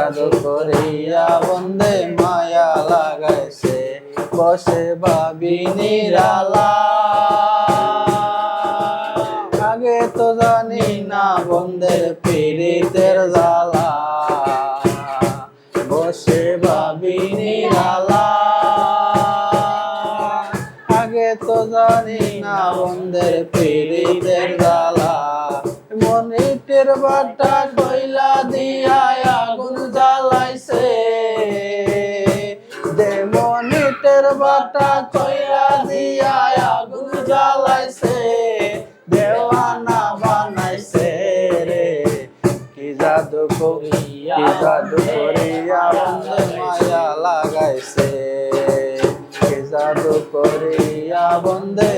জাদু করিয়া বন্দে মায়া লাগাইছে, বসে ভাবি নিরালা আগে তো জানি না বন্দের পীড়িতের জ্বালা। বসে ভাবি নিরালা আগে তো জানি না বন্দের পীড়িতের জ্বালা। মনিটের বাটা কইলা দিয়া বাটা কইরা দিয়া আগুন জ্বালাইছে দেওয়ানা বানাইছে রে। কি জাদু করিয়া কি জাদু করিয়া বন্দে মায়া লাগাইছে। কি জাদু করিয়া বন্দে